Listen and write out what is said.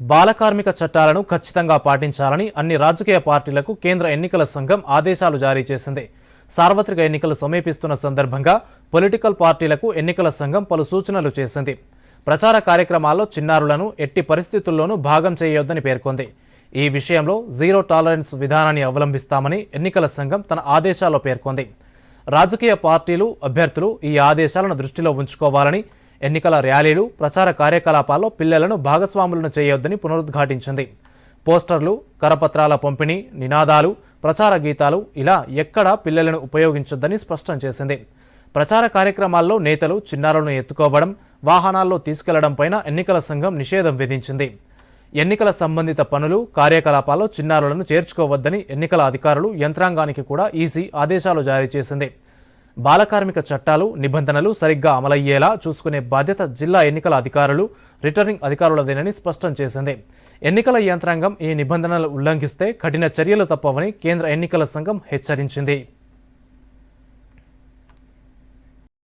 బాలకార్మిక చట్టాలను ఖచ్చితంగా పాటించాలని అన్ని రాజకీయ పార్టీలకు కేంద్ర ఎన్నికల సంఘం ఆదేశాలు జారీ చేసింది. సార్వత్రిక ఎన్నికలు సమీపిస్తున్న సందర్భంగా పొలిటికల్ పార్టీలకు ఎన్నికల సంఘం పలు సూచనలు చేసింది. ప్రచార కార్యక్రమాల్లో చిన్నారులను ఎట్టి పరిస్థితుల్లోనూ భాగం చేయొద్దని పేర్కొంది. ఈ విషయంలో జీరో టాలరెన్స్ విధానాన్ని అవలంబిస్తామని ఎన్నికల సంఘం తన ఆదేశాల్లో పేర్కొంది. రాజకీయ పార్టీలు అభ్యర్థులు ఈ ఆదేశాలను దృష్టిలో ఉంచుకోవాలని ఎన్నికల ర్యాలీలు ప్రచార కార్యకలాపాల్లో పిల్లలను భాగస్వాములను చేయొద్దని పునరుద్ఘాటించింది. పోస్టర్లు కరపత్రాల పంపిణీ నినాదాలు ప్రచార గీతాలు ఇలా ఎక్కడా పిల్లలను ఉపయోగించొద్దని స్పష్టం చేసింది. ప్రచార కార్యక్రమాల్లో నేతలు చిన్నారులను ఎత్తుకోవడం వాహనాల్లో తీసుకెళ్ళడం పైన ఎన్నికల సంఘం నిషేధం విధించింది. ఎన్నికల సంబంధిత పనులు కార్యకలాపాల్లో చిన్నారులను చేర్చుకోవద్దని ఎన్నికల అధికారులు యంత్రాంగానికి కూడా ఈసీ ఆదేశాలు జారీ చేసింది. బాలకార్మిక చట్టాలు నిబంధనలు సరిగ్గా అమలయ్యేలా చూసుకునే బాధ్యత జిల్లా ఎన్నికల అధికారులు రిటర్నింగ్ అధికారులదేనని స్పష్టం చేసింది. ఎన్నికల యంత్రాంగం ఈ నిబంధనలు ఉల్లంఘిస్తే కఠిన చర్యలు తప్పవని కేంద్ర ఎన్నికల సంఘం హెచ్చరించింది.